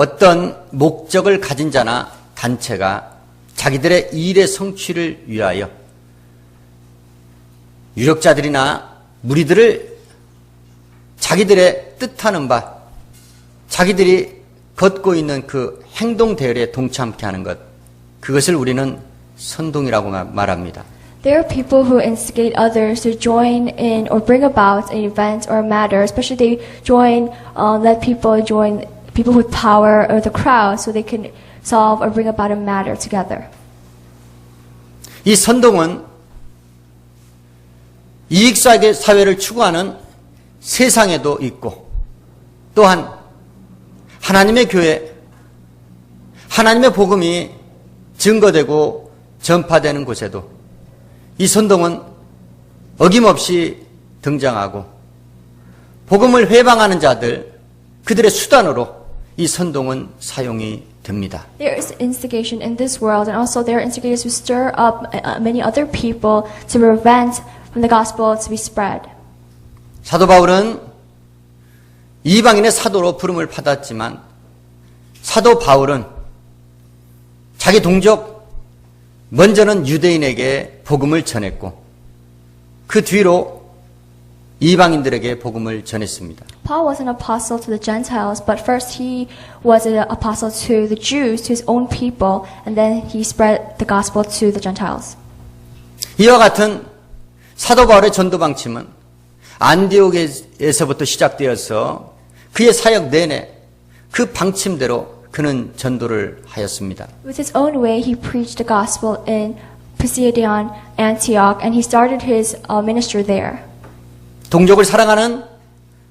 어떤 목적을 가진 자나 단체가 자기들의 일의 성취를 위하여 유력자들이나 무리들을 자기들의 뜻하는 바, 자기들이 걷고 있는 그 행동 대열에 동참케 하는 것, 그것을 우리는 선동이라고 마- 말합니다. There are people who instigate others to join in or bring about an event or a matter, especially they join, uh, let people join people with power or the crowd so they can solve or bring about a matter together. 이 선동은 이익 사회 사회를 추구하는 세상에도 있고 또한 하나님의 교회, 하나님의 복음이 증거되고 전파되는 곳에도 이 선동은 어김없이 등장하고 복음을 회방하는 자들, 그들의 수단으로 이 선동은 사용이 됩니다. There is instigation in this world, and also there are instigators who stir up uh, many other people to prevent from the gospel to be spread. 사도 바울은 이방인의 사도로 부름을 받았지만 사도 바울은 자기 동족 먼저는 유대인에게 복음을 전했고 그 뒤로 이방인들에게 복음을 전했습니다. Paul was an apostle to the Gentiles, but first he was an apostle to the Jews, to his own people, and then he spread the gospel to the Gentiles. 이와 같은 사도 바울의 전도 방침은 안디옥에서부터 시작되어서 그의 사역 내내 그 방침대로 그는 전도를 하였습니다. With his own way, he preached the gospel in Pisidion, Antioch, and he started his uh, ministry there. 동족을 사랑하는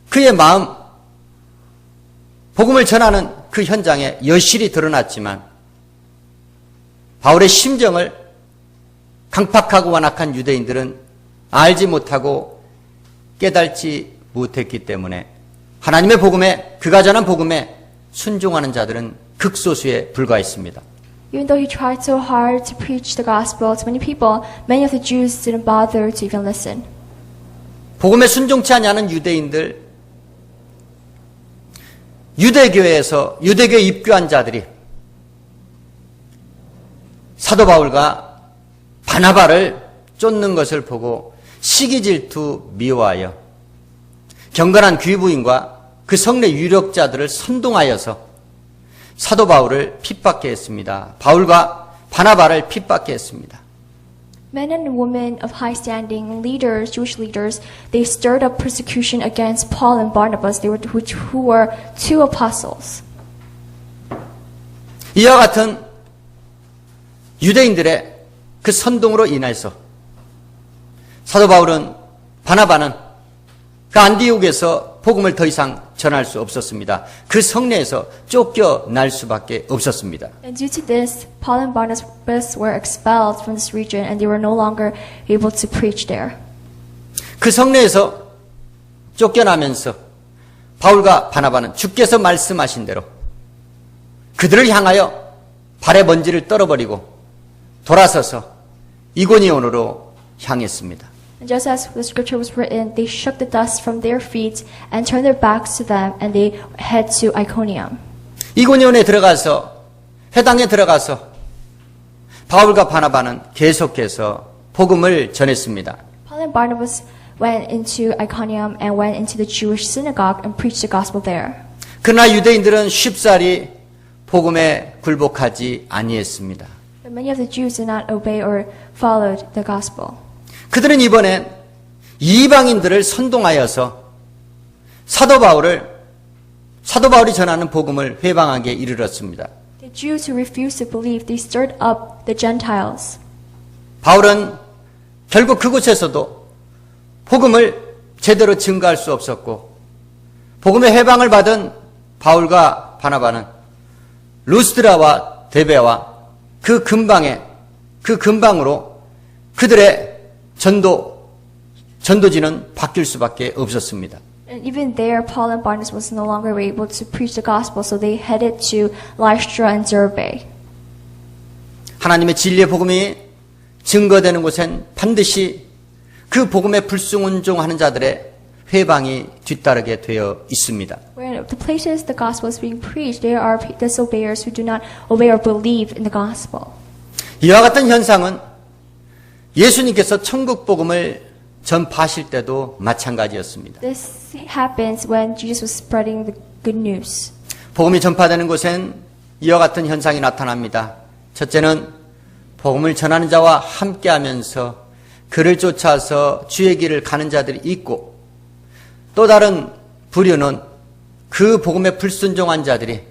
그의 마음, 복음을 전하는 그 현장에 여실히 드러났지만 바울의 심정을 강팍하고 완악한 유대인들은 알지 못하고 깨달지 못했기 때문에 하나님의 복음에 그가 전한 복음에 순종하는 자들은 극소수에 불과했습니다. Even though he tried so hard to preach the gospel to many people, many of the Jews didn't bother to even listen. 복음에 순종치 않냐는 유대인들, 유대교회에서 유대교에 입교한 자들이 사도 바울과 바나바를 쫓는 것을 보고 시기 질투 미워하여 경건한 귀부인과 그 성내 유력자들을 선동하여서 사도 바울을 핍박해 했습니다. 바울과 바나바를 핍박해 했습니다. Men and women of high standing, leaders, Jewish leaders, they stirred up persecution against Paul and Barnabas, they were, who, who were two apostles. 이와 같은 유대인들의 그 선동으로 인해서 사도 바울은 바나바는 그 안디옥에서 복음을 더 이상 전할 수 없었습니다. 그 성내에서 쫓겨날 수밖에 없었습니다. And due to this, Paul and Barnabas were expelled from this region and they were no longer able to preach there. 그 성내에서 쫓겨나면서 바울과 바나바는 주께서 말씀하신 대로 그들을 향하여 발의 먼지를 떨어버리고 돌아서서 이고니온으로 향했습니다. And just as the scripture was written, they shook the dust from their feet and turned their backs to them and they head to Iconium. 이고니온에 들어가서 회당에 들어가서 바울과 바나바는 계속해서 복음을 전했습니다. Paul and Barnabas went into Iconium and went into the Jewish synagogue and preached the gospel there. 그러나 유대인들은 쉽사리 복음에 굴복하지 아니했습니다. But many of the Jews did not obey or followed the gospel. 그들은 이번엔 이방인들을 선동하여서 사도 바울을 사도 바울이 전하는 복음을 회방하게 이르렀습니다. The Jews who refused to believe, they stirred up the Gentiles. 바울은 결국 그곳에서도 복음을 제대로 증거할 수 없었고 복음의 해방을 받은 바울과 바나바는 루스드라와 데베와 그 근방에 그 근방으로 그들의 전도 전도지는 바뀔 수밖에 없었습니다. And even there, Paul and Barnabas was no longer able to preach the gospel, so they headed to Lystra and Derbe. 하나님의 진리의 복음이 증거되는 곳엔 반드시 그 복음에 불순종하는 자들의 회방이 뒤따르게 되어 있습니다. Where the places the gospel is being preached, there are disobeyers who do not obey or believe in the gospel. 이와 같은 현상은 예수님께서 천국 복음을 전파하실 때도 마찬가지였습니다. This happens when Jesus was spreading the good news. 복음이 전파되는 곳엔 이와 같은 현상이 나타납니다. 첫째는 복음을 전하는 자와 함께 하면서 그를 쫓아서 주의 길을 가는 자들이 있고 또 다른 부류는 그 복음에 불순종한 자들이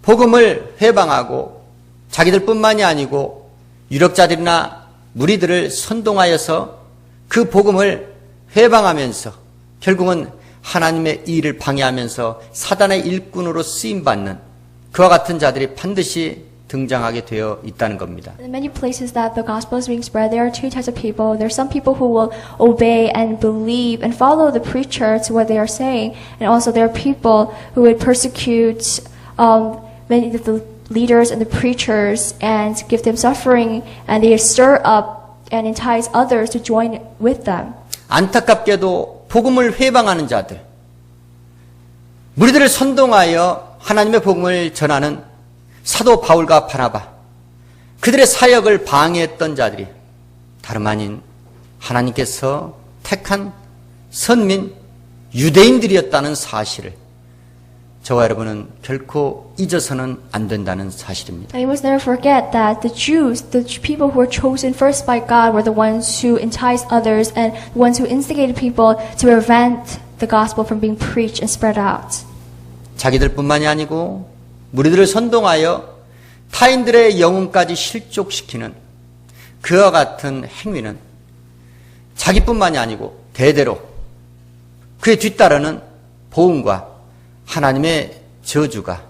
복음을 회방하고 자기들뿐만이 아니고 유력자들이나 무리들을 선동하여서 그 복음을 회방하면서 결국은 하나님의 일을 방해하면서 사단의 일꾼으로 쓰임 받는 그와 같은 자들이 반드시 등장하게 되어 있다는 겁니다. In many places that the gospel is being spread, there are two types of people. There are some people who will obey and believe and follow the preacher to what they are saying, and also there are people who would persecute um, many of the leaders and the preachers and give them suffering, and they stir up and entice others to join with them. 안타깝게도 복음을 회방하는 자들, 무리들을 선동하여 하나님의 복음을 전하는 사도 바울과 바나바, 그들의 사역을 방해했던 자들이 다름 아닌 하나님께서 택한 선민 유대인들이었다는 사실을 저와 여러분은 결코 잊어서는 안 된다는 사실입니다. And we must never forget that the Jews, the people who were chosen first by God, were the ones who enticed others and the ones who instigated people to prevent the gospel from being preached and spread out. 자기들뿐만이 아니고 무리들을 선동하여 타인들의 영혼까지 실족시키는 그와 같은 행위는 자기뿐만이 아니고 대대로 그에 뒤따르는 보응과 하나님의 저주가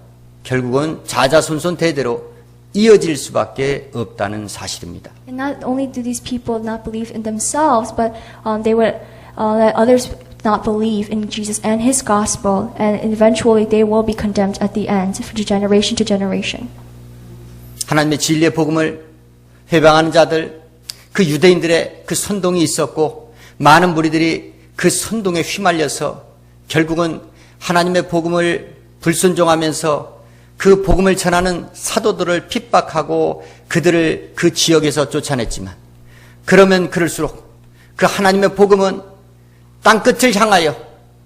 결국은 자자손손 대대로 이어질 수밖에 없다는 사실입니다. And not only do these people not believe in themselves, but um, they would uh, let others not believe in Jesus and His gospel, and eventually they will be condemned at the end, from generation to generation. 하나님의 진리의 복음을 회방하는 자들, 그 유대인들의 그 선동이 있었고, 많은 무리들이 그 선동에 휘말려서 결국은 하나님의 복음을 불순종하면서 그 복음을 전하는 사도들을 핍박하고 그들을 그 지역에서 쫓아냈지만, 그러면 그럴수록 그 하나님의 복음은 땅끝을 향하여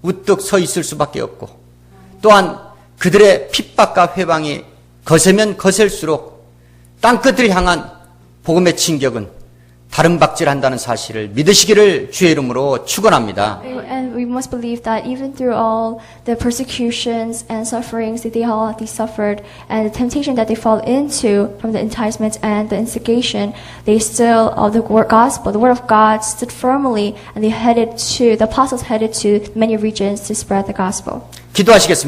우뚝 서 있을 수밖에 없고, 또한 그들의 핍박과 회방이 거세면 거셀수록 땅끝을 향한 복음의 진격은 다른 박질한다는 사실을 믿으시기를 주의 이름으로 축원합니다. And we must believe that even through all the persecutions and sufferings that they all they suffered, and the temptation that they fall into from the enticement and the instigation, they still, of the word gospel, the word of God, stood firmly, and they headed to the apostles headed to many regions to spread the gospel. 기도하시겠습니다.